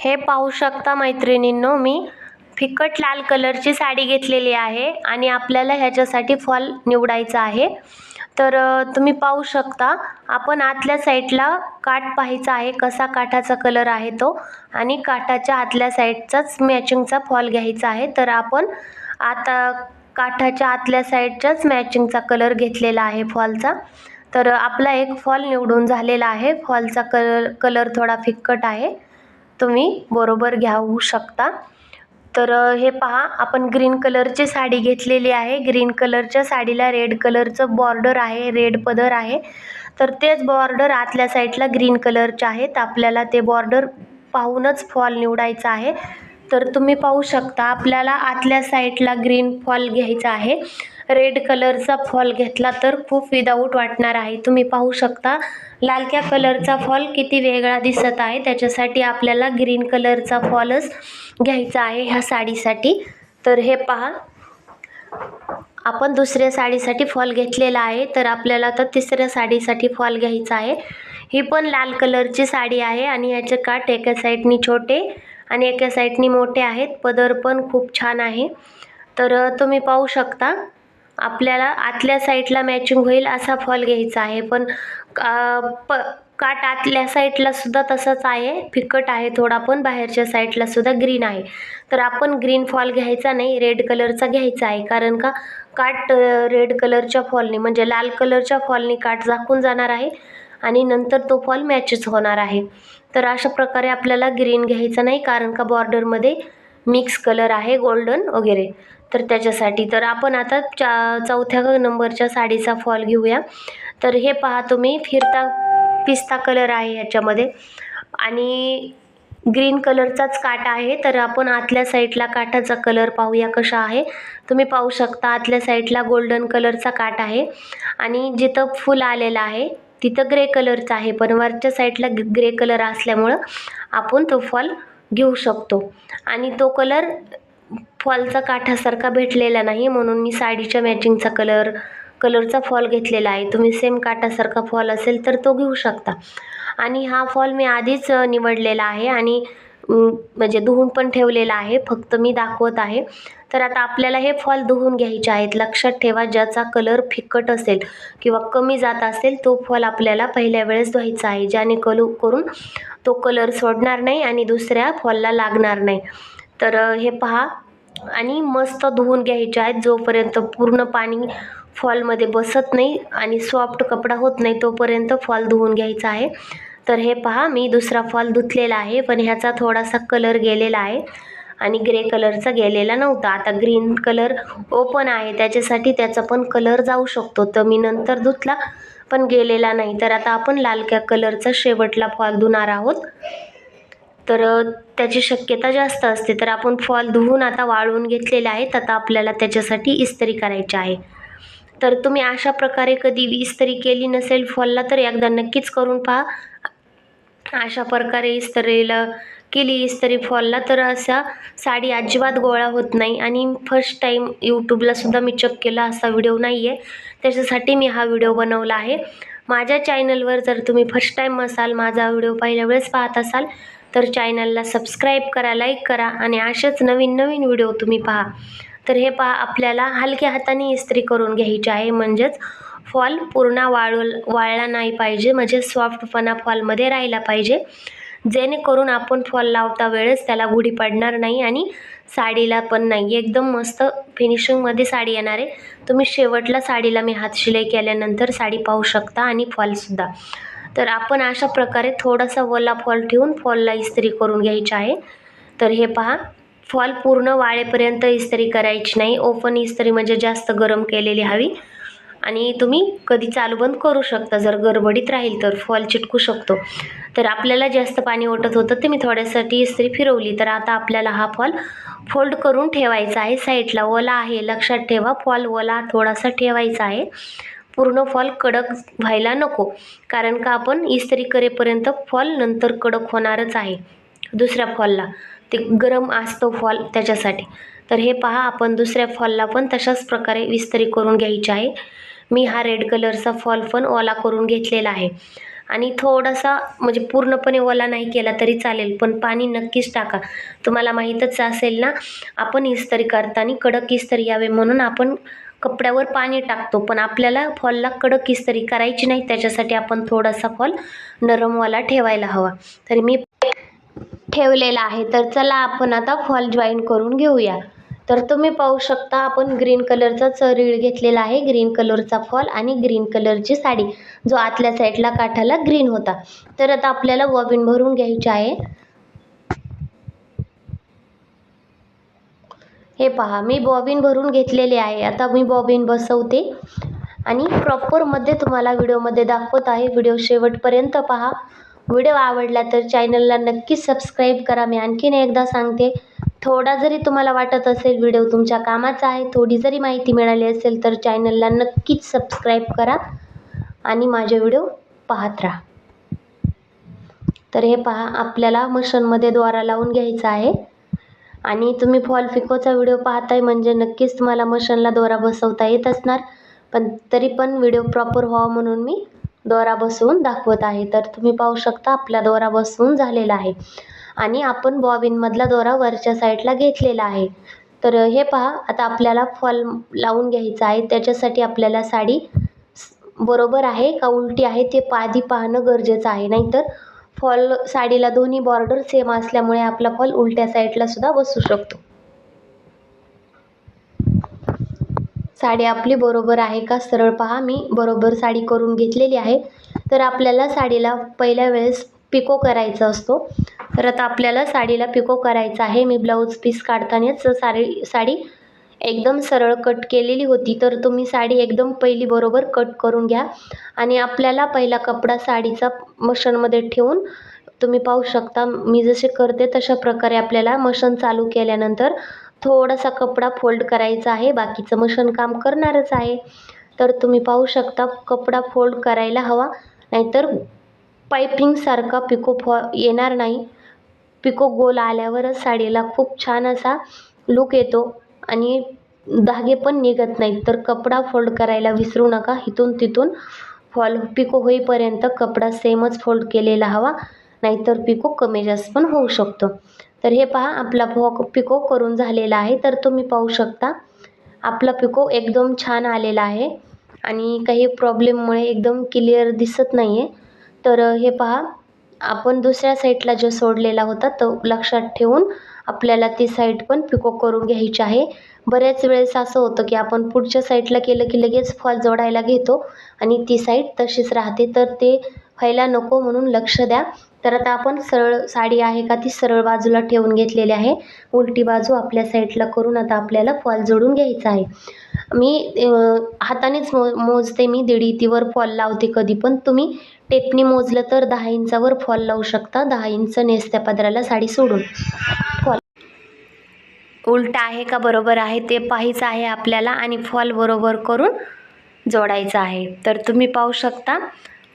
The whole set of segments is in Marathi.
हे पाहू शकता मैत्रिणींनो मी. फिकट लाल कलरची साडी घेतलेली आहे आणि आपल्याला ह्याच्यासाठी फॉल निवडायचा आहे. तर तुम्ही पाहू शकता आपण आतल्या साईडला काठ पाहायचा आहे कसा काठाचा कलर आहे तो आणि काठाच्या आतल्या साईडचाच मॅचिंगचा फॉल घ्यायचा आहे. तर आपण आता काठाच्या आतल्या साईडच्याच मॅचिंगचा कलर घेतलेला आहे फॉलचा. तर आपला एक फॉल निवडून झालेला आहे. फॉलचा कलर कलर थोडा फिक्कट आहे. तुम्ही बरोबर घेऊ शकता. तर हे पहा आपण ग्रीन कलरची साडी घेतलेली आहे. ग्रीन कलरच्या साडीला रेड कलरचं बॉर्डर आहे रेड पदर आहे. तर तेच बॉर्डर आतल्या साईडला ग्रीन कलरचे आहेत. आपल्याला ते बॉर्डर पाहूनच फॉल निवडायचा आहे. तर तुम्ही पाहू शकता आपल्याला आतल्या साईडला ग्रीन फॉल घ्यायचा आहे. रेड कलरचा फॉल घेतला तर खूप विदाऊट वाटणार आहे. तुम्ही पाहू शकता लालक्या कलरचा फॉल किती वेगळा दिसत आहे. त्याच्यासाठी आपल्याला ग्रीन कलरचा फॉलच घ्यायचा आहे ह्या साडीसाठी. तर हे पहा. आपण दुसऱ्या साडीसाठी फॉल घेतलेला आहे. तर आपल्याला तर तिसऱ्या साडीसाठी फॉल घ्यायचा आहे. ही पण लाल कलरची साडी आहे आणि याचे काठ एका साईडनी छोटे आणि एका साईडनी मोठे आहेत. पदर पण खूप छान आहे. तर तुम्ही पाहू शकता. आपल्याला आतल्या साईडला मॅचिंग होईल असा फॉल घ्यायचा आहे. पण प काट आतल्या साईडला सुद्धा तसंच आहे. फिकट आहे थोडा पण बाहेरच्या साईडला सुद्धा ग्रीन आहे. तर आपण ग्रीन फॉल घ्यायचा नाही रेड कलरचा घ्यायचा आहे. कारण का काट रेड कलरच्या फॉलनी म्हणजे लाल कलरच्या फॉलनी काट झाकून जाणार आहे आणि नंतर तो फॉल मॅचच होणार आहे. तर अशा प्रकारे आपल्याला ग्रीन घ्यायचा नाही कारण का बॉर्डरमध्ये मिक्स कलर आहे गोल्डन वगैरे. तर त्याच्यासाठी. तर आपण आता चा चौथ्या नंबरच्या साडीचा फॉल घेऊया. तर हे पहा तुम्ही फिरता पिस्ता कलर आहे ह्याच्यामध्ये आणि ग्रीन कलरचाच काटा आहे. तर आपण आतल्या साईडला काठाचा कलर पाहूया कसा आहे. तुम्ही पाहू शकता आतल्या साईडला गोल्डन कलरचा काट आहे. आणि जिथं फुल आलेलं आहे तिथं ग्रे कलरचं आहे. पण वरच्या साईडला ग्रे कलर असल्यामुळं आपण तो फॉल घेऊ शकतो. आणि तो कलर फॉलचा काठासारखा भेटलेला नाही म्हणून मी साडीच्या मॅचिंगचा कलर कलरचा फॉल घेतलेला आहे. तुम्ही सेम काठासारखा फॉल असेल तर तो घेऊ शकता. आणि हा फॉल मी आधीच निवडलेला आहे आणि म्हणजे धुवून पण ठेवलेला आहे फक्त मी दाखवत आहे. तर आता आपल्याला हे फॉल धुवून घ्यायचे आहेत. लक्षात ठेवा ज्याचा कलर फिकट असेल किंवा कमी जात असेल तो फॉल आपल्याला पहिल्या वेळेस धुवायचा आहे. ज्याने कलू करून तो कलर सोडणार नाही आणि दुसऱ्या फॉलला लागणार नाही. तर हे पहा. आणि मस्त धुवून घ्यायचे आहेत जोपर्यंत पूर्ण पाणी फॉलमध्ये बसत नाही आणि सॉफ्ट कपडा होत नाही तोपर्यंत फॉल धुवून घ्यायचा आहे. तर हे पहा मी दुसरा फॉल धुतलेला आहे पण ह्याचा थोडासा कलर गेलेला आहे आणि ग्रे कलरचा गेलेला नव्हता. आता ग्रीन कलर ओपन आहे त्याच्यासाठी त्याचा पण कलर जाऊ शकतो. तर मी नंतर धुतला पण गेलेला नाही. तर आता आपण लालक्या कलरचा शेवटला फॉल धुणार आहोत. तर त्याची शक्यता जास्त असते. तर आपण फॉल धुवून आता वाळवून घेतलेले आहेत आता आपल्याला त्याच्यासाठी इस्त्री करायची आहे. तर तुम्ही अशा प्रकारे कधी इस्त्री केली नसेल फॉलला तर एकदा नक्कीच करून पहा. अशा प्रकारे इस्त्रीला केली इस्त्री फॉलला तर असा साडी अजिबात गोळा होत नाही. आणि फर्स्ट टाईम यूट्यूबलासुद्धा मी चेक केला असा व्हिडिओ नाही आहे त्याच्यासाठी मी हा व्हिडिओ बनवला आहे. माझ्या चॅनलवर जर तुम्ही फर्स्ट टाईम असाल माझा व्हिडिओ पहिल्या वेळेस पाहत असाल तर चॅनलला सबस्क्राईब करा लाईक करा आणि असेच नवीन नवीन व्हिडिओ तुम्ही पहा. तर हे पहा आपल्याला हलक्या हाताने इस्त्री करून घ्यायची आहे. म्हणजेच फॉल पूर्ण वाळू वाळला नाही पाहिजे. म्हणजे सॉफ्टपणा फॉलमध्ये राहिला पाहिजे. जेणेकरून आपण फॉल लावता वेळेस त्याला गुढी पडणार नाही आणि साडीला पण नाही. एकदम मस्त फिनिशिंगमध्ये साडी येणार आहे. तुम्ही शेवटला साडीला मी हात शिलाई केल्यानंतर साडी पाहू शकता आणि फॉलसुद्धा तर आपण अशा प्रकारे थोडासा ओला फॉल ठेवून फॉलला इस्त्री करून घ्यायची आहे. तर हे पहा फॉल पूर्ण वाळेपर्यंत इस्त्री करायची नाही. ओपन इस्त्री म्हणजे जास्त गरम केलेली हवी. आणि तुम्ही कधी चालू बंद करू शकता. जर गडबडीत राहील तर फॉल चिटकू शकतो. तर आपल्याला जास्त पाणी ओटत होतं ते मी थोड्यासाठी इस्त्री फिरवली. तर आता आपल्याला हा फॉल फोल्ड करून ठेवायचा आहे. साईडला ओला आहे. लक्षात ठेवा फॉल ओला थोडासा ठेवायचा आहे. पूर्ण फॉल कडक व्हायला नको. कारण का आपण इस्त्री करेपर्यंत फॉल नंतर कडक होणारच आहे. दुसऱ्या फॉलला. ते गरम असतो फॉल त्याच्यासाठी. तर हे पहा आपण दुसऱ्या फॉलला पण तशाच प्रकारे विस्तरी करून घ्यायची आहे. मी हा रेड कलरचा फॉल पण ओला करून घेतलेला आहे. आणि थोडासा म्हणजे पूर्णपणे ओला नाही केला तरी चालेल पण पाणी नक्कीच टाका. तुम्हाला माहीतच असेल ना आपण इस्त्री करताना कडक इस्त्री यावे म्हणून आपण कपड्यावर पाणी टाकतो. पण आपल्याला फॉलला कडक इस्त्री करायची नाही त्याच्यासाठी आपण थोडासा फॉल नरमवाला ठेवायला हवा. तर मी ठेवलेला आहे. तर चला आपण आता फॉल जॉईन करून घेऊया. तर तुम्ही पाहू शकता आपण ग्रीन कलरचा चरीळ घेतलेला आहे. ग्रीन कलरचा फॉल आणि ग्रीन कलरची साडी. जो आतल्या साईडला काठाला ग्रीन होता. तर आता आपल्याला वॉबिन भरून घ्यायची आहे. हे पहा मी बॉबिन भरून घेतलेले आहे. आता मी बॉबिन बसवते आणि प्रॉपरमध्ये तुम्हाला व्हिडिओमध्ये दाखवत आहे. व्हिडिओ शेवटपर्यंत पहा. व्हिडिओ आवडला तर चॅनलला नक्कीच सबस्क्राईब करा. मी आणखीन एकदा सांगते थोडा जरी तुम्हाला वाटत असेल व्हिडिओ तुमच्या कामाचा आहे थोडी जरी माहिती मिळाली असेल तर चॅनलला नक्कीच सबस्क्राईब करा आणि माझे व्हिडिओ पाहत राहा. तर हे पहा आपल्याला मशनमध्ये द्वारा लावून घ्यायचा आहे. आणि तुम्ही फॉल फिकोचा व्हिडिओ पाहताय म्हणजे नक्कीच तुम्हाला मशीनला दोरा बसवता येत असणार. पण तरी पण व्हिडिओ प्रॉपर व्हावा म्हणून मी दोरा बसवून दाखवत आहे. तर तुम्ही पाहू शकता आपला दोरा बसवून झालेला आहे. आणि आपण बॉबिनमधला दोरा वरच्या साईडला घेतलेला आहे. तर हे पहा आता आपल्याला फॉल लावून घ्यायचा आहे. त्याच्यासाठी आपल्याला साडी बरोबर आहे का उलटी आहे ते आधी पाहणं गरजेचं आहे. नाहीतर फॉल साडीला दोन्ही बॉर्डर सेम असल्यामुळे आपला फॉल उलट्या साईडला सुद्धा बसू शकतो. साडी आपली बरोबर आहे का सरळ पहा. मी बरोबर साडी करून घेतलेली आहे. तर आपल्याला साडीला पहिल्या वेळेस पिको करायचा असतो. तर आता आपल्याला साडीला पिको करायचा आहे. मी ब्लाऊज पीस काढतानाच साडी साडी एकदम सरळ कट केलेली होती तर तुम्ही साडी एकदम पहिली बरोबर कट करून घ्या. आणि आपल्याला पहिला कपडा साडीचा मशीनमध्ये ठेवून तुम्ही पाहू शकता मी जसे करते तशा प्रकारे आपल्याला मशीन चालू केल्यानंतर थोडासा कपडा फोल्ड करायचा आहे. बाकीचं मशीन काम करणारच आहे. तर तुम्ही पाहू शकता कपडा फोल्ड करायला हवा नाहीतर पायपिंगसारखा पिको फॉ येणार नाही. पिको गोल आल्यावरच साडीला खूप छान असा लुक येतो. आणि धागे पण निघत नाहीत. तर कपडा फोल्ड करायला विसरू नका. इथून तिथून फॉल पिको होईपर्यंत कपडा सेमच फोल्ड केलेला हवा. नाहीतर पिको कमी जास्त पण होऊ शकतो. तर हे पहा आपला फॉ पिको करून झालेला आहे. तर तुम्ही पाहू शकता आपला पिको एकदम छान आलेला आहे. आणि काही प्रॉब्लेममुळे एकदम क्लिअर दिसत नाही आहे तर हे पहा आपण दुसऱ्या साईडला जो सोडलेला होता तो लक्षात ठेवून आपल्याला ती साईड पण पिको करून घ्यायची आहे. बऱ्याच वेळेस असं होतं की आपण पुढच्या साईडला केलं की लगेच फॉल जोडायला घेतो आणि ती साईड तशीच राहते. तर ते व्हायला नको म्हणून लक्ष द्या. तर आता आपण सरळ साडी आहे का ती सरळ बाजूला ठेवून घेतलेली आहे. उलटी बाजू आपल्या साईडला करून आता आपल्याला फॉल जोडून घ्यायचा आहे. मी हातानेच मो मोजते मी. दीड इतीवर फॉल लावते कधी पण. तुम्ही टेपनी मोजलं तर दहा इंचावर फॉल लावू शकता. दहा इंच नेसत्या पदराला साडी सोडून. फॉल उलटा आहे का बरोबर आहे ते पाहायचं आहे आपल्याला आणि फॉल बरोबर करून जोडायचं आहे. तर तुम्ही पाहू शकता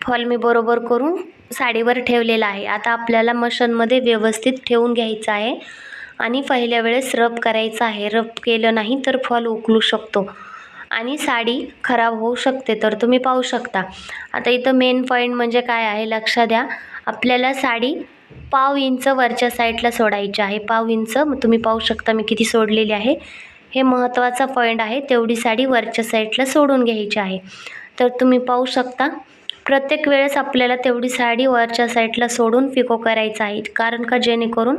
फॉल मी बरोबर करून साडीवर ठेवलेला आहे. आता आपल्याला मशीनमध्ये व्यवस्थित ठेवून घ्यायचं आहे आणि पहिल्या वेळेस रब करायचं आहे. रब केलं नाही तर फॉल उकलू शकतो आणि साडी खराब होऊ शकते. तर तुम्ही पाहू शकता. आता इथं मेन पॉईंट म्हणजे काय आहे? लक्षात द्या. आपल्याला साडी पाव इंच वरच्या साईडला सोडायची आहे. पाव इंच तुम्ही पाहू शकता मी किती सोडलेली आहे. हे महत्त्वाचा पॉईंट आहे. तेवढी साडी वरच्या साईडला सोडून घ्यायची आहे. तर तुम्ही पाहू शकता प्रत्येक वेळेस आपल्याला तेवढी साडी वरच्या साईडला सोडून पिको करायचं आहे. कारण का? जेणेकरून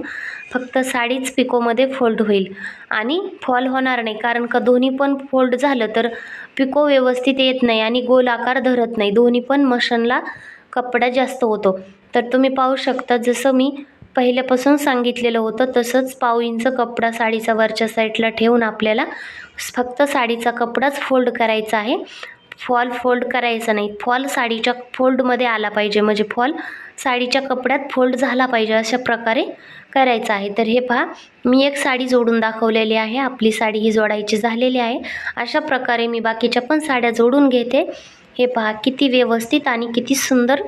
फक्त साडीच पिकोमध्ये फोल्ड होईल. आणि फॉल होणार नाही. कारण का? दोन्ही पण फोल्ड झालं तर पिको व्यवस्थित येत नाही आणि गोल आकार धरत नाही. दोन्ही पण मशीनला कपडा जास्त होतो. तर तुम्ही पाहू शकता जसं मी पहिल्यापासून सांगितलेलं होतं तसंच पाव इंच कपडा साडीचा वरच्या साईडला ठेवून आपल्याला फक्त साडीचा कपडाच फोल्ड करायचा आहे. फॉल फोल्ड करायचा नाही. फॉल साडीच्या फोल्डमध्ये आला पाहिजे. म्हणजे फॉल साडीच्या कपड्यात फोल्ड झाला पाहिजे अशा प्रकारे करायचं आहे. तर हे पहा मी एक साडी जोडून दाखवलेली आहे. आपली साडी ही जोडायची झालेली आहे. अशा प्रकारे मी बाकीच्या पण साड्या जोडून घेते. हे पहा किती व्यवस्थित आणि किती सुंदर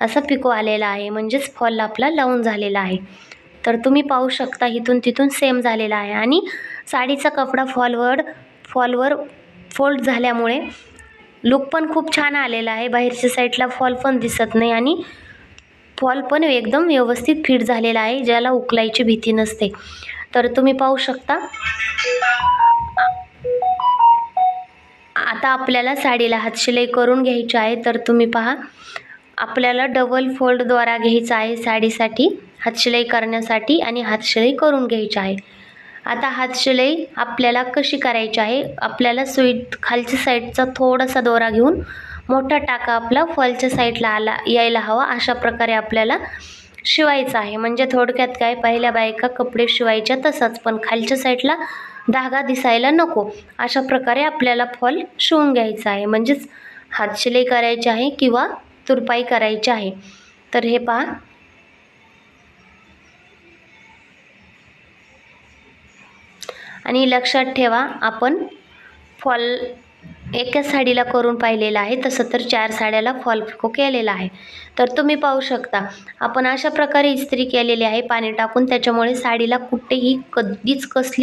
असा पिको आलेला आहे. म्हणजेच फॉल आपला लावून झालेला आहे. तर तुम्ही पाहू शकता इथून तिथून सेम झालेला आहे. आणि साडीचा कपडा फॉलवर फॉलवर फोल्ड झाल्यामुळे लुक पण खूप छान आलेला आहे. बाहेरच्या साईडला फॉल पण दिसत नाही आणि फॉल पण एकदम व्यवस्थित फिट झालेला आहे ज्याला उकलायची भीती नसते. तर तुम्ही पाहू शकता. आता आपल्याला साडीला हातशिलाई करून घ्यायची आहे तर तुम्ही पहा. आपल्याला डबल फोल्डद्वारा घ्यायचा आहे साडीसाठी हातशिलाई करण्यासाठी आणि हातशिलाई करून घ्यायची आहे. आता हातशिलाई आपल्याला कशी करायची आहे? आपल्याला स्वीट खालच्या साईडचा थोडासा दोरा घेऊन मोठा टाका आपला फॉलच्या साईडला आला यायला हवा. अशा प्रकारे आपल्याला शिवायचं आहे. म्हणजे थोडक्यात काय पहिल्या बायका कपडे शिवायच्या तसंच पण खालच्या साईडला धागा दिसायला नको. अशा प्रकारे आपल्याला फॉल शिवून घ्यायचा आहे. म्हणजेच हातशिलाई करायची आहे किंवा तुरपाई करायची आहे. तर हे पहा. आणि लक्षात ठेवा आपण फॉल एकाच साडीला करून पाहिलेलं आहे तसं तर चार साड्याला फॉल पिको केलेला आहे. तर तुम्ही पाहू शकता आपण अशा प्रकारे इस्त्री केलेली आहे पाणी टाकून त्याच्यामुळे साडीला कुठेही कधीच कसली